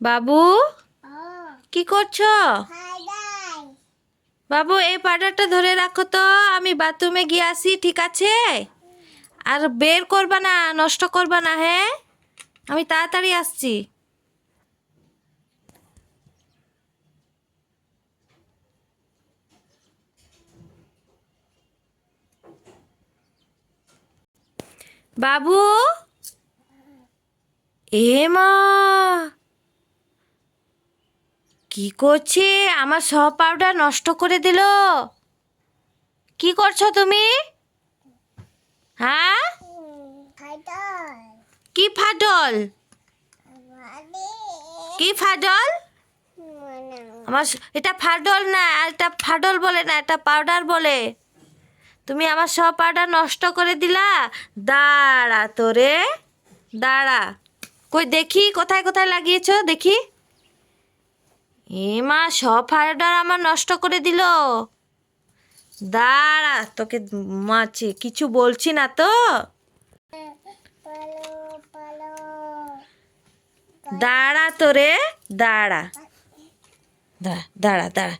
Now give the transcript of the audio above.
বাবু? কি করছ? বাবু, এই পাউডারটা ধরে রাখো তো। আমি বাথরুমে গিয়ে আসি, ঠিক আছে? আর বের করবা না, নষ্ট করবা না হ্যাঁ? আমি তাড়াতাড়ি আসছি। বাবু? এ মা! কি করছে? আমার সব পাউডার নষ্ট করে দিল। কি করছ তুমি? হ্যাঁ? কি ফাটল? কি ফাটল? আমার এটা ফাডল না, এটা ফাডল বলে না, এটা পাউডার বলে। তুমি আমার সব পাউডার নষ্ট করে দিলা? দাঁড়া তোরে। দাঁড়া। কই দেখি, কোথায় কোথায় লাগিয়েছো? দেখি। এ মা, সব ফায়ারডার আমার নষ্ট করে দিল। দাঁড়া, তোকে মাছি কিছু বলছি না তো। দাঁড়া তোরে দাঁড়া। দাঁড়া দাঁড়া দাঁড়া।